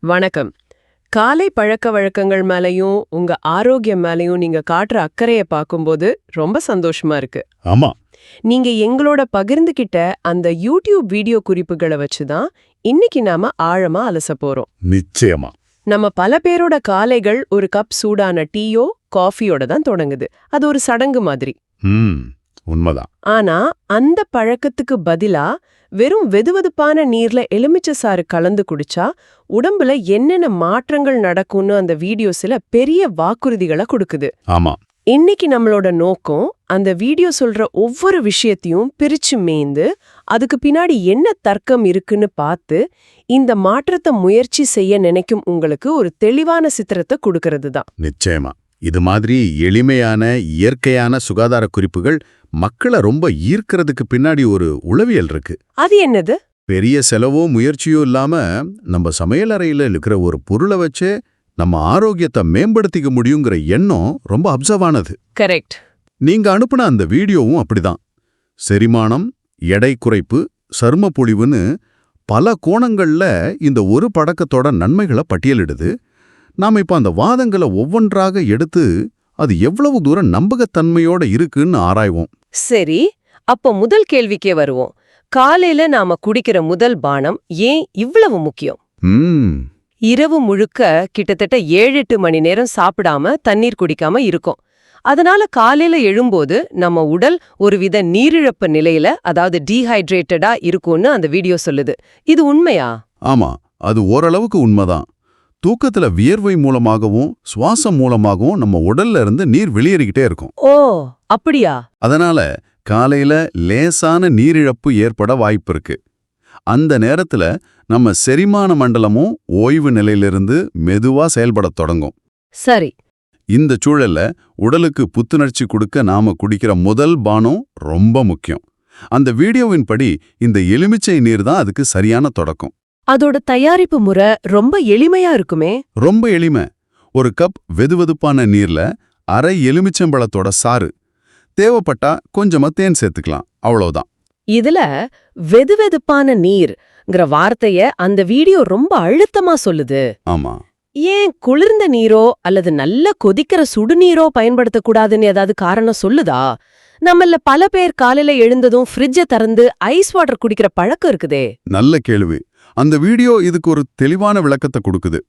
வணக்கம். காலை பழக்க வழக்கங்கள் மேலயும் உங்க ஆரோக்கியம் மேலயும் நீங்க காட்டுற அக்கறைய பார்க்கும்போது ரொம்ப சந்தோஷமா இருக்கு. ஆமா. நீங்க எங்களோட பகிர்ந்துகிட்ட அந்த யூடியூப் வீடியோ குறிப்புகளை வச்சுதான் இன்னைக்கு நாம ஆழமா அலச போறோம். நிச்சயமா. நம்ம பல பேரோட காலைகள் ஒரு கப் சூடான டீயோ காஃபியோட தான் தொடங்குது. அது ஒரு சடங்கு மாதிரி. உண்மைதான். ஆனா அந்த பழக்கத்துக்கு பதிலா வெறும் வெதுவெதுப்பான நீர்ல எலுமிச்சை சாறு கலந்து குடிச்சா உடம்புல என்னென்ன மாற்றங்கள் நடக்கும்னு அந்த வீடியோஸ்ல பெரிய வாக்குறுதிகளை கொடுக்குது. ஆமா. இன்னைக்கு நம்மளோட நோக்கம் அந்த வீடியோ சொல்ற ஒவ்வொரு விஷயத்தையும் பிரிச்சு மேய்ந்து அதுக்கு பின்னாடி என்ன தர்க்கம் இருக்குன்னு பார்த்து இந்த மாற்றத்தை முயற்சி செய்ய நினைக்கும் உங்களுக்கு ஒரு தெளிவான சித்திரத்தை கொடுக்கறது தான் நிச்சயமா. இது மாதிரி எளிமையான இயற்கையான சுகாதார குறிப்புகள் மக்களை ரொம்ப ஈர்க்கிறதுக்கு பின்னாடி ஒரு உளவியல் இருக்கு. அது என்னது? பெரிய செலவோ முயற்சியோ இல்லாம நம்ம சமையலறையில இருக்கிற ஒரு பொருளை வச்சே நம்ம ஆரோக்கியத்தை மேம்படுத்திக்க முடியுங்கிற எண்ணம் ரொம்ப அப்சர்வ் ஆனது. கரெக்ட் நீங்க அனுப்புன அந்த வீடியோவும் அப்படிதான். செரிமானம் எடை குறைப்பு சரும பொழிவுன்னு பல கோணங்கள்ல இந்த ஒரு பழக்கத்தோட நன்மைகளை பட்டியலிடுது. நாம இப்ப அந்த வாதங்களை ஒவ்வொன்றாக எடுத்து அது எவ்வளவு தூரம் நம்பகத்தன்மையோட இருக்குன்னு ஆராய்வோம். சரி அப்போ முதல் கேள்விக்கே வருவோம். காலையில நாம குடிக்கிற முதல் பானம் ஏன் இவ்வளவு முக்கியம்? இரவு முழுக்க கிட்டத்தட்ட ஏழு எட்டு மணி நேரம் சாப்பிடாம தண்ணீர் குடிக்காம இருக்கோம். அதனால காலையில எழும்போது நம்ம உடல் ஒருவித நீரிழப்பு நிலையில அதாவது டீஹைட்ரேட்டடா இருக்கும்னு அந்த வீடியோ சொல்லுது. இது உண்மையா? ஆமா அது ஓரளவுக்கு உண்மைதான். தூக்கத்துல வியர்வை மூலமாகவும் சுவாசம் மூலமாகவும் நம்ம உடல்ல இருந்து நீர் வெளியேறிக்கிட்டே இருக்கும். ஓ அப்படியா? அதனால காலையில லேசான நீரிழப்பு ஏற்பட வாய்ப்பு இருக்கு. அந்த நேரத்துல நம்ம செரிமான மண்டலமும் ஓய்வு நிலையிலிருந்து மெதுவா செயல்படத் தொடங்கும். சரி. இந்த சூழல்ல உடலுக்கு புத்துணர்ச்சி கொடுக்க நாம குடிக்கிற முதல் பானம் ரொம்ப முக்கியம். அந்த வீடியோவின் படி இந்த எலுமிச்சை நீர் தான் அதுக்கு சரியான தொடக்கம். அதோட தயாரிப்பு முறை ரொம்ப எளிமையா இருக்குமே? ரொம்ப எளிமை. ஒரு கப் வெதுவெதுப்பான நீர்ல அரை எலுமிச்சம்பழத்தோட சாறு. தேவைப்பட்டா கொஞ்சமா தேன் சேர்த்துக்கலாம். அவ்வளவுதான். இதுல வெதுவெதுப்பான நீர்ங்கிற வார்த்தைய அந்த வீடியோ ரொம்ப அழுத்தமா சொல்லுது. ஆமா. ஏன் குளிர்ந்த நீரோ அல்லது நல்ல கொதிக்கிற சுடுநீரோ பயன்படுத்தக்கூடாதுன்னு ஏதாவது காரணம் சொல்லுதா? நம்மள பல பேர் காலையில எழுந்ததும் ஃப்ரிட்ஜ திறந்து ஐஸ் வாட்டர் குடிக்கிற பழக்கம் இருக்குதே. நல்ல கேள்வி. அந்த வீடியோ இதுக்கு ஒரு தெளிவான விளக்கத்தை கொடுக்குது.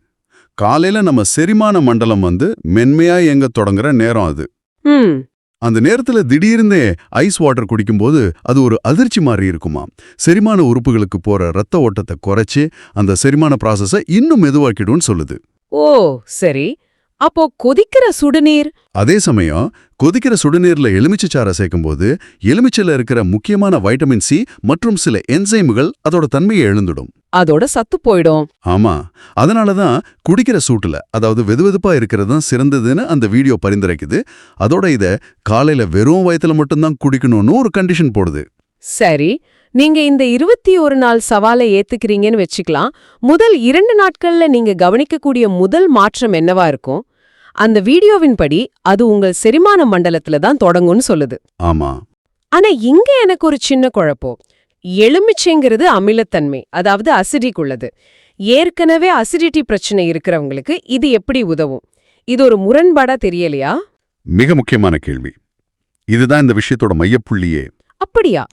காலையில நம்ம செரிமான மண்டலம் வந்து மென்மையா இயங்க தொடங்குற நேரம் அது. அந்த நேரத்துல திடீர்னு ஐஸ் வாட்டர் குடிக்கும்போது அது ஒரு அதிர்ச்சி மாதிரி இருக்குமா? செரிமான உறுப்புகளுக்கு போற ரத்த ஓட்டத்தை குறைச்சு அந்த செரிமான ப்ராசஸை இன்னும் மெதுவாக்கிடும்னு சொல்லுது. ஓ சரி. அப்போ கொதிக்கிற சுடுநீர்? அதே சமயம் கொதிக்கிற சுடுநீர்ல எலுமிச்சைச்சாறை சேர்க்கும்போது எலுமிச்சையில இருக்கிற முக்கியமான வைட்டமின் சி மற்றும் சில என்சைமுகள் அதோட தன்மையை எழுந்துடும். அதோட சத்து போயிடும். ஆமா. அதனால தான் குடிக்கிற சூட்டுல அதாவது வெதுவெதுப்பா இருக்கிறது தான் சிறந்ததுன்னு அந்த வீடியோ பரிந்துரைக்குது. அதோட இத காலையில வெறும் வயத்துல மட்டும்தான் குடிக்கணும்னு ஒரு கண்டிஷன் போடுது. சரி. நீங்க இந்த இருபத்தி ஒரு நாள் சவாலை ஏத்துக்கிறீங்கன்னு வச்சுக்கலாம். முதல் இரண்டு நாட்கள்ல நீங்க கவனிக்கக்கூடிய முதல் மாற்றம் என்னவா இருக்கும்? அந்த வீடியோவின் படி அது உங்கள் செரிமான மண்டலத்துல தான் தொடங்கும்னு சொல்லுது. ஆமா. ஆனா இங்க எனக்கு ஒரு சின்ன குழப்பம். எலுமிச்சைங்கிறது அமிலத்தன்மை அதாவது அசிடிக் உள்ளது ஏற்கனவே அசிடிட்டி பிரச்சனை இருக்கிறவங்களுக்கு இது எப்படி உதவும்? இது ஒரு முரண்பாடா தெரியலையா? மிக முக்கியமான கேள்வி. இதுதான் இந்த விஷயத்தோட மையப்புள்ளியே. அப்படியா?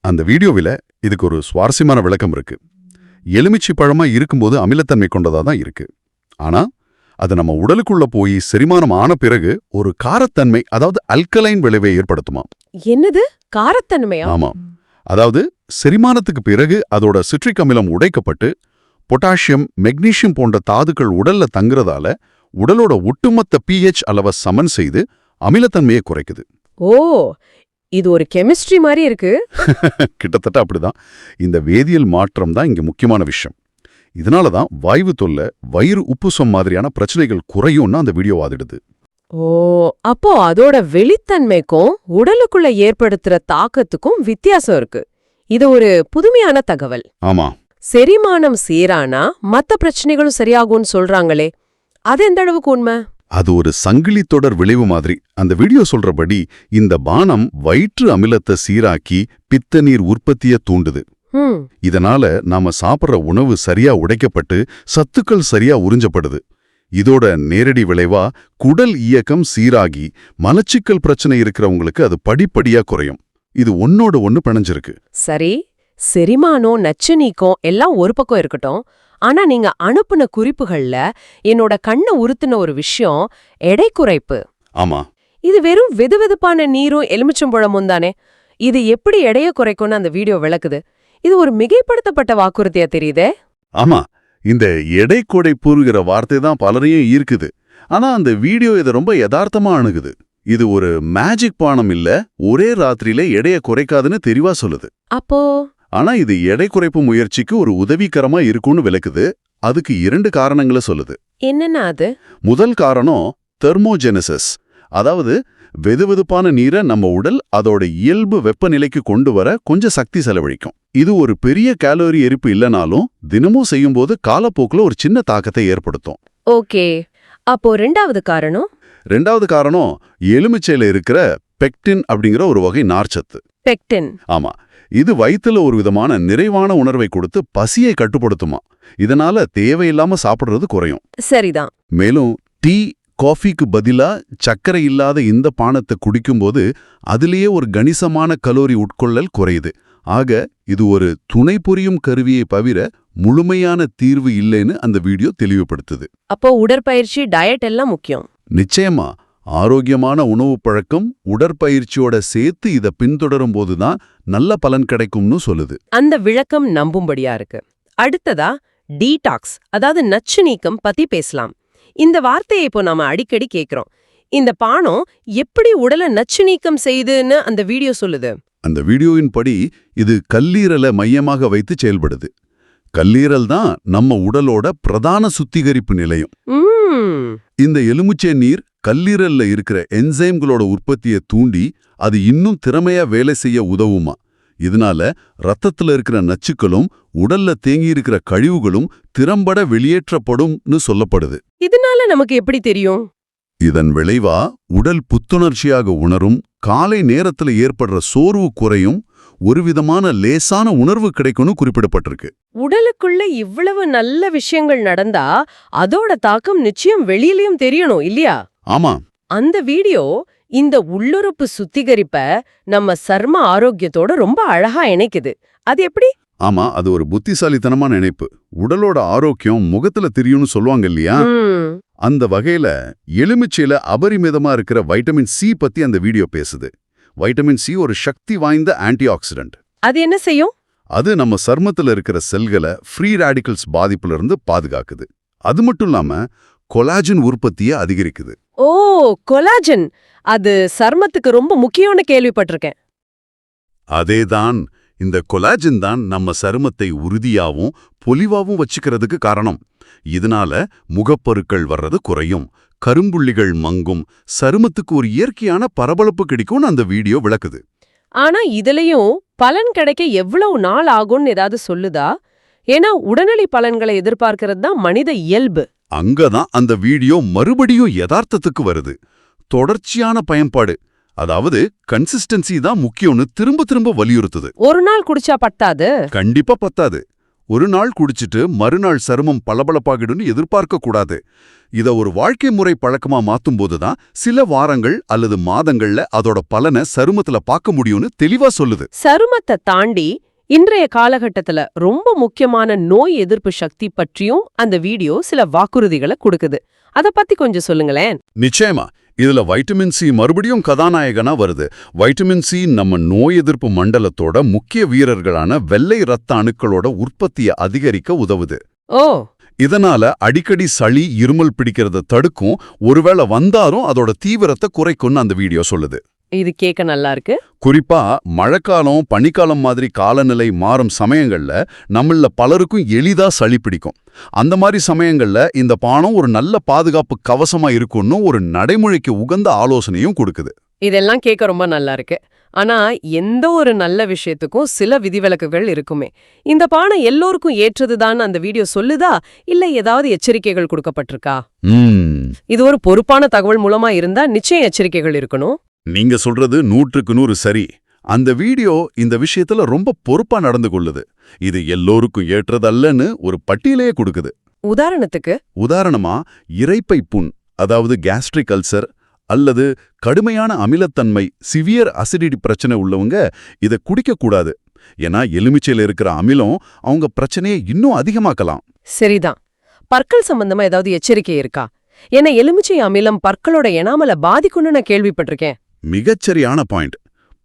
அந்த வீடியோவில இதுக்கு ஒரு சுவாரஸ்யமான விளக்கம் இருக்கு. எலுமிச்சை பழமா இருக்கும்போது அமிலத்தன்மை கொண்டதா தான் இருக்கு. ஆனா அது நம்ம உடலுக்குள்ள போய் செரிமானம் ஆன பிறகு ஒரு காரத்தன்மை அதாவது அல்கலைன் விளைவை ஏற்படுத்துமா? என்னது? காரத்தன்மையா? ஆமா. அதாவது செரிமானத்துக்கு பிறகு அதோட சிட்ரிக் அமிலம் உடைக்கப்பட்டு பொட்டாசியம் மெக்னீசியம் போன்ற தாதுக்கள் உடல்ல தங்குறதால உடலோட ஒட்டுமொத்த pH அளவை சமன் செய்து அமிலத்தன்மையை குறைக்குது. ஓ இது ஒரு கெமிஸ்ட்ரி மாதிரி இருக்கு. கிட்டத்தட்ட அப்படிதான். இந்த வேதியியல் மாற்றம் தான் இங்க முக்கியமான விஷயம். இதனால தான் வாய்வு தொல்லை வயிறு உப்புசம் மாதிரியான பிரச்சனைகள் குறையும்னு அந்த வீடியோ வாதிடுது. ஓ அப்போ அதோட வெளித்தன்மைக்கும் உடலுக்குள்ள ஏற்படுத்துற தாக்கத்துக்கும் வித்தியாசம் இருக்கு. இது ஒரு புதுமையான தகவல். ஆமா. செரிமானம் சீரானா மத்த பிரச்சனைகளும் சரியாகும்னு சொல்றாங்களே அது எந்த அளவுக்கு உண்மை? அது ஒரு சங்கிலி தொடர் விளைவு மாதிரி. அந்த வீடியோ சொல்றபடி இந்த பானம் வயிற்று அமிலத்தை சீராக்கி பித்த நீர் உற்பத்தியை தூண்டுது. இதனால நாம சாப்பிடுற உணவு சரியா உடைக்கப்பட்டு சத்துக்கள் சரியா உறிஞ்சப்படுது. இதோட நேரடி விளைவா குடல் இயக்கம் சீராகி மலச்சிக்கல் பிரச்சனை இருக்கிறவங்களுக்கு அது படிப்படியா குறையும். இது ஒன்னோட ஒன்னு பிணைஞ்சிருக்கு. சரி செரிமானம் நச்சு நீக்கம் எல்லாம் ஒரு பக்கம் இருக்கட்டும். ஆனா நீங்க அனுப்புன குறிப்புகள்ல என்னோட கண்ணை உறுத்துன ஒரு விஷயம் எடை குறைப்பு. ஆமா. இது வெறும் வெதுவெதுப்பான நீரும் எலுமிச்சம்பழமும் தானே. இது எப்படி எடைய குறைக்கும்னு அந்த வீடியோ விளக்குது. இது ஒரு மிகைப்படுத்தப்பட்ட வாக்குறுதியா தெரியுதே? ஆமா இந்த எடை கொடை பூர்கிற வார்த்தை தான் பலரையும் ஈர்க்குது. ஆனா அந்த வீடியோ இதை ரொம்ப யதார்த்தமா அணுகுது. இது ஒரு மேஜிக் பானம் இல்ல ஒரே ராத்திரியில எடைய குறைக்காதுன்னு தெளிவா சொல்லுது. அப்போ? ஆனா இது எடை குறைப்பு முயற்சிக்கு ஒரு உதவிகரமா இருக்கும்னு விளக்குது. அதுக்கு இரண்டு காரணங்களை சொல்லுது. என்னன்னா அது? முதல் காரணம் தெர்மோஜெனசிஸ். அதாவது வெதுவெதுப்பான நீரை நம்ம உடல் அதோட இயல்பு வெப்பநிலைக்கு கொண்டு வர கொஞ்சம் சக்தி செலவழிக்கும். இது ஒரு பெரிய கேலோரி எரிப்பு இல்லனாலும் தினமும் செய்யும்போது காலப்போக்குல ஒரு சின்ன தாக்கத்தை ஏற்படுத்தும். ஓகே. அப்போ ரெண்டாவது காரணம்? ரெண்டாவது காரணம் எலுமிச்சையில இருக்கிற பெக்டின் அப்படிங்கிற ஒரு வகை நார்ச்சத்து பெக்டின் ஆமா. இது வயித்துல ஒரு விதமான நிறைவான உணர்வை கொடுத்து பசியை கட்டுப்படுத்துமா. இதனால தேவையில்லாம சாப்பிடுறது குறையும். சரிதான். மேலும் டீ காஃபிக்கு பதிலா சர்க்கரை இல்லாத இந்த பானத்தை குடிக்கும்போது அதிலேயே ஒரு கணிசமான கலோரி உட்கொள்ளல் குறையுது. ஆக இது ஒரு துணை புரியும் கருவியை தவிர முழுமையான தீர்வு இல்லைன்னு அந்த வீடியோ தெளிவுபடுத்துது. அப்போ உடற்பயிற்சி டயட் எல்லாம் முக்கியம். நிச்சயமா ஆரோக்கியமான உணவு பழக்கம் உடற்பயிற்சியோட சேர்த்து இதை பின்தொடரும் போதுதான் நல்ல பலன் கிடைக்கும்னு சொல்லுது. அந்த விளக்கம் நம்பும்படியா இருக்கு. அடுத்ததா டீடாக்ஸ் அதாவது நச்சு நீக்கம் பத்தி பேசலாம். இந்த வார்த்தையை இப்போ நாம அடிக்கடி கேக்குறோம். இந்த பானம் எப்படி உடலை நச்சு நீக்கம் செய்யுதுன்னு அந்த வீடியோ சொல்லுது. அந்த வீடியோவின் படி இது கல்லீரலை மையமாக வைத்து செயல்படுது. கல்லீரல் தான் நம்ம உடலோட பிரதான சுத்திகரிப்பு நிலையம். இந்த எலுமிச்சை நீர் கல்லீரல்ல இருக்கிற என்சைம்களோட உற்பத்தியை தூண்டி அது இன்னும் திறமையா வேலை செய்ய உதவுமா? இதனால ரத்தத்துல இருக்கிற நச்சுக்களும் உடல்ல தேங்கி இருக்கிற கழிவுகளும் திறம்பட வெளியேற்றப்படும்னு சொல்லப்படுது. இதனால நமக்கு எப்படி தெரியும்? இதன் விளைவா உடல் புத்துணர்ச்சியாக உணரும் காலை நேரத்துல ஏற்படுற சோர்வு குறையும் ஒரு விதமான லேசான உணர்வு கிடைக்கும்னு குறிப்பிடப்பட்டிருக்கு. உடலுக்குள்ள இவ்வளவு நல்ல விஷயங்கள் நடந்தா அதோட தாக்கம் நிச்சயம் வெளியிலயும் தெரியணும் இல்லையா? ஆமா. அந்த வீடியோ இந்த உள்ளுறுப்பு சுத்திகரிப்ப நம்ம சர்ம ஆரோக்கியத்தோட ரொம்ப அழகா இணைக்குது. அது எப்படி? ஆமா அது ஒரு புத்திசாலித்தனமான நினைப்பு. உடலோட ஆரோக்கியம் முகத்துல தெரியும்னு சொல்லுவாங்க இல்லையா? அந்த வகையில எலுமிச்சையில அபரிமிதமா இருக்கிற வைட்டமின் சி பத்தி அந்த வீடியோ பேசுது. வைட்டமின் சி ஒரு சக்தி வாய்ந்த ஆன்டி ஆக்சிடென்ட் அது என்ன செய்யும்? அது நம்ம சர்மத்துல இருக்கிற செல்களை ஃப்ரீ ரேடிக்கல்ஸ் பாதிப்புல இருந்து பாதுகாக்குது. அது மட்டும் இல்லாம கொலாஜன் உற்பத்தியை அதிகரிக்குது. ஓ கொலாஜன். அது சர்மத்துக்கு ரொம்ப முக்கியம்னு கேள்விப்பட்டிருக்கேன். அதேதான் இந்த கொலாஜன் தான் நம்ம சருமத்தை உறுதியாவும் பொலிவாவும் வச்சுக்கிறதுக்கு காரணம். இதனால முகப்பருக்கள் வர்றது குறையும் கரும்புள்ளிகள் மங்கும் சருமத்துக்கு ஒரு இயற்கையான பரபரப்பு கிடைக்கும்னு அந்த வீடியோ விளக்குது. ஆனா இதுலயும் பலன் கிடைக்க எவ்வளவு நாள் ஆகும்னு ஏதாவது சொல்லுதா? ஏன்னா உடனடி பலன்களை எதிர்பார்க்கிறது தான் மனித இயல்பு. அங்கதான் அந்த வீடியோ மறுபடியும் யதார்த்தத்துக்கு வருது. தொடர்ச்சியான பயன்பாடு. அதாவது கன்சிஸ்டன்சி தான் முக்கியம்னு திரும்ப திரும்ப வலியுறுத்துது. ஒரு நாள் குடிச்சா பத்தாது? கண்டிப்பா பத்தாது. ஒரு நாள் குடிச்சிட்டு மறுநாள் சருமம் பளபளப்பாகிடும்னு எதிர்பார்க்க கூடாது. இத ஒரு வாழ்க்கை முறை பழக்கமா மாத்தும் போதுதான் சில வாரங்கள் அல்லது மாதங்கள்ல அதோட பலனை சருமத்துல பார்க்க முடியும்னு தெளிவா சொல்லுது. சருமத்தை தாண்டி இன்றைய காலகட்டத்துல ரொம்ப முக்கியமான நோய் எதிர்ப்பு சக்தி பற்றியும் அந்த வீடியோ சில வாக்குறுதிகளை கொடுக்குது. அத பத்தி கொஞ்சம் சொல்லுங்களேன். நிச்சயமா. இதுல வைட்டமின் சி மறுபடியும் கதாநாயகனா வருது. வைட்டமின் சி நம்ம நோய் எதிர்ப்பு மண்டலத்தோட முக்கிய வீரர்களான வெள்ளை ரத்த அணுக்களோட உற்பத்தியை அதிகரிக்க உதவுது. ஓ. இதனால அடிக்கடி சளி இருமல் பிடிக்கிறத தடுக்கும். ஒருவேளை வந்தாலும் அதோட தீவிரத்தை குறைக்கும்னு அந்த வீடியோ சொல்லுது. இது கேட்க நல்லா இருக்கு குறிப்பா மழைக்காலம் பனிக்காலம் மாதிரி காலநிலை மாறும் சமயங்கள்ல நம்மள பலருக்கும் எளிதா சளி பிடிக்கும். அந்த மாதிரி சமயங்கள்ல இந்த பானம் ஒரு நல்ல பாதுகாப்பு கவசமா இருக்கும்னு ஒரு நடைமுறைக்கு உகந்த ஆலோசனையும் கொடுக்குது. இதெல்லாம் கேட்க ரொம்ப நல்லா இருக்கு ஆனா எந்த ஒரு நல்ல விஷயத்துக்கும் சில விதிவிலக்குகள் இருக்குமே. இந்த பானை எல்லோருக்கும் ஏற்றதுதான் அந்த வீடியோ சொல்லுதா? இல்ல ஏதாவது எச்சரிக்கைகள் கொடுக்கப்பட்டிருக்கா? ம். இது ஒரு பொறுப்பான தகவல் மூலமா இருந்தா நிச்சயம் எச்சரிக்கைகள் இருக்கணும். நீங்க சொல்றது நூற்றுக்கு நூறு சரி. அந்த வீடியோ இந்த விஷயத்துல ரொம்ப பொறுப்பா நடந்து கொள்ளுது. இது எல்லோருக்கும் ஏற்றதல்லன்னு ஒரு பட்டியலையே கொடுக்குது. உதாரணத்துக்கு? உதாரணமா இரைப்பை புண் அதாவது கேஸ்ட்ரிக் அல்சர் அல்லது கடுமையான அமிலத்தன்மை சிவியர் அசிடிட்டி பிரச்சனை உள்ளவங்க இதை குடிக்கக்கூடாது. ஏன்னா எலுமிச்சையில இருக்கிற அமிலம் அவங்க பிரச்சனையை இன்னும் அதிகமாக்கலாம். சரிதான். பற்கள் சம்பந்தமா ஏதாவது எச்சரிக்கை இருக்கா? ஏன்னா எலுமிச்சை அமிலம் பற்களோட எனாமல பாதிக்கும்னு நான் கேள்விப்பட்டிருக்கேன். மிகச்சரியான பாயிண்ட்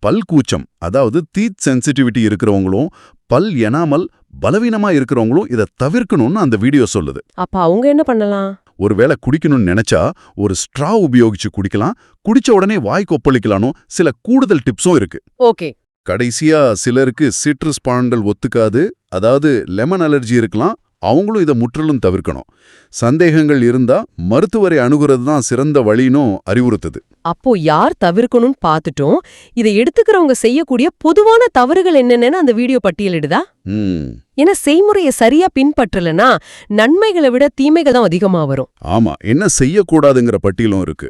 பல் கூச்சம் அதாவது தீத் சென்சிட்டிவிட்டி இருக்கிறவங்களும் பல் எனாமல் பலவீனமா இருக்கிறவங்களும் இதை தவிர்க்கணும்னு அந்த வீடியோ சொல்லுது. அப்ப அவங்க என்ன பண்ணலாம்? ஒருவேளை குடிக்கணும்னு நினைச்சா ஒரு ஸ்ட்ரா உபயோகிச்சு குடிக்கலாம் குடிச்ச உடனே வாய் கொப்பளிக்கலானும் சில கூடுதல் டிப்ஸும் இருக்கு. ஓகே. கடைசியா சிலருக்கு சிட்ரஸ் பழங்கள் ஒத்துக்காது அதாவது லெமன் அலர்ஜி இருக்கலாம் அவங்களும் இதை முற்றிலும் தவிர்க்கணும். சந்தேகங்கள் இருந்தா மருத்துவரை அணுகுறது தான் சிறந்த வழினும் அறிவுறுத்துது. அப்போ யார் தவிர்க்கணும்னு பார்த்துட்டோம் இதை எடுத்துக்கிறவங்க செய்யக்கூடிய பொதுவான தவறுகள் என்னென்னு அந்த வீடியோ பட்டியலிடுதா ஏன்னா செய்முறையை சரியா பின்பற்றலனா நன்மைகளை விட தீமைகள் தான் அதிகமா வரும். ஆமா என்ன செய்யக்கூடாதுங்கிற பட்டியலும் இருக்கு.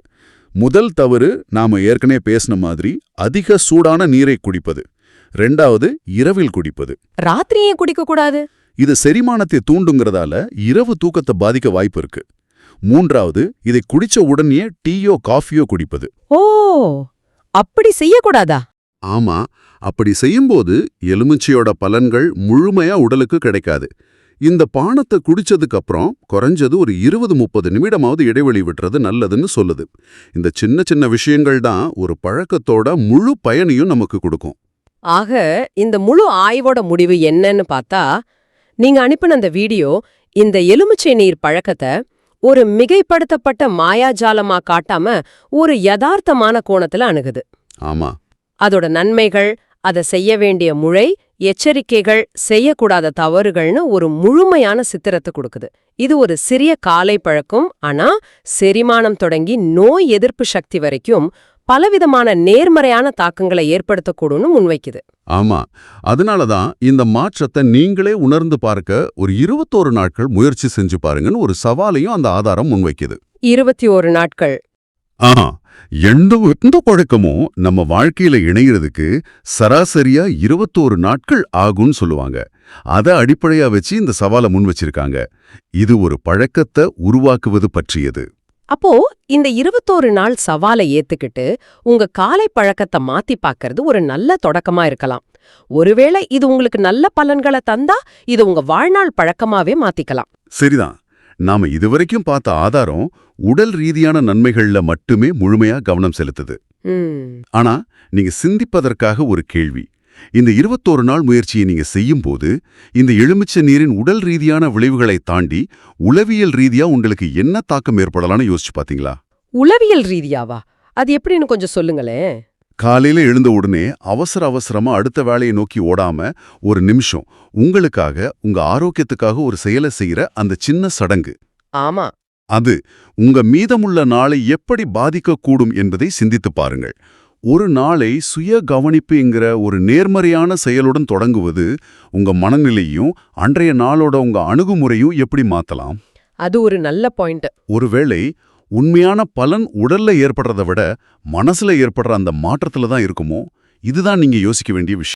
முதல் தவறு நாம ஏற்கனவே பேசின மாதிரி அதிக சூடான நீரை குடிப்பது. ரெண்டாவது இரவில் குடிப்பது. ராத்திரியே குடிக்க கூடாது இது செரிமானத்தை தூண்டுங்கிறதால இரவு தூக்கத்தை பாதிக்க வாய்ப்பு இருக்கு. மூன்றாவது இதை குடிச்ச உடனே டீயோ காஃபியோ குடிப்பது. ஓ அப்படி செய்யக்கூடாதா? ஆமா அப்படி செய்யும்போது எலுமிச்சையோட பலன்கள் முழுமையா உடலுக்கு கிடைக்காது. இந்த பானத்தை குடிச்சதுக்கு அப்புறம் குறைஞ்சது ஒரு இருபது முப்பது நிமிடமாவது இடைவெளி விட்டுறது நல்லதுன்னு சொல்லுது. இந்த சின்ன சின்ன விஷயங்கள் தான் ஒரு பழக்கத்தோட முழு பயனையும் நமக்கு கொடுக்கும். ஆக இந்த முழு ஆய்வோட முடிவு என்னன்னு பார்த்தா நீங்க அனுப்பின அந்த வீடியோ இந்த எலுமிச்சை நீர் பழக்கத்தை ஒரு மிகைப்படுத்தப்பட்ட மாயாஜாலமா காட்டாம ஒரு யதார்த்தமான கோணத்துல அணுகுது. ஆமா. அதோட நன்மைகள் அதை செய்ய வேண்டிய முறை எச்சரிக்கைகள் செய்யக்கூடாத தவறுகள்னு ஒரு முழுமையான சித்திரத்தை கொடுக்குது. இது ஒரு சிறிய காலை பழக்கம் ஆனா செரிமானம் தொடங்கி நோய் எதிர்ப்பு சக்தி வரைக்கும் பலவிதமான நேர்மறையான தாக்கங்களை ஏற்படுத்தக்கூடும்னு முன்வைக்குது. ஆமா. அதனால தான் இந்த மாற்றத்தை நீங்களே உணர்ந்து பார்க்க ஒரு இருபத்தோரு நாட்கள் முயற்சி செஞ்சு பாருங்கன்னு ஒரு சவாலையும் அந்த ஆதாரம் முன்வைக்குது. இருபத்தி ஓரு நாட்கள். ஆஹா. எந்த எந்த பழக்கமும் நம்ம வாழ்க்கையில இணையறதுக்கு சராசரியா இருபத்தோரு நாட்கள் ஆகும்னு சொல்லுவாங்க. அதை அடிப்படையா வச்சு இந்த சவாலை முன் வச்சிருக்காங்க இது ஒரு பழக்கத்தை உருவாக்குவது பற்றியது. அப்போ இந்த இருபத்தோரு நாள் சவாலை ஏத்துக்கிட்டு உங்க காலை பழக்கத்தை மாத்தி பார்க்கறது ஒரு நல்ல தொடக்கமா இருக்கலாம். ஒருவேளை இது உங்களுக்கு நல்ல பலன்களை தந்தா இது உங்க வாழ்நாள் பழக்கமாவே மாத்திக்கலாம். சரிதான். நாம இதுவரைக்கும் பார்த்த ஆதாரம் உடல் ரீதியான நன்மைகள்ல மட்டுமே முழுமையா கவனம் செலுத்துது. ஆனா நீங்க சிந்திப்பதற்காக ஒரு கேள்வி. இந்த இருபத்தோரு நாள் முயற்சியை நீங்க செய்யும்போது இந்த எலுமிச்சை நீரின் உடல் ரீதியான விளைவுகளை தாண்டி உளவியல் ரீதியா உங்களுக்கு என்ன தாக்கம் ஏற்படலாம்னு யோசிச்சு பாத்தீங்களா? உளவியல் ரீதியாவா? அது எப்படின்னு கொஞ்சம் சொல்லுங்களேன். காலையில எழுந்த உடனே அவசர அவசரமா அடுத்த வேலையை நோக்கி ஓடாம ஒரு நிமிஷம் உங்களுக்காக உங்க ஆரோக்கியத்துக்காக ஒரு செயலை செய்யற அந்த சின்ன சடங்கு. ஆமா. அது உங்க மீதமுள்ள நாளை எப்படி பாதிக்கக்கூடும் என்பதை சிந்தித்து பாருங்கள். ஒரு நாளை சுய கவனிப்புங்கிற ஒரு நேர்மறையான செயலுடன் தொடங்குவது உங்க மனநிலையும் அன்றைய நாளோட உங்க அணுகுமுறையும் எப்படி மாத்தலாம்? அது ஒரு நல்ல பாயிண்ட். ஒருவேளை உண்மையான பலன் உடல்ல ஏற்படுறதை விட மனசுல ஏற்படுற அந்த மாற்றத்துல தான் இருக்குமோ? இதுதான் நீங்க யோசிக்க வேண்டிய விஷயம்.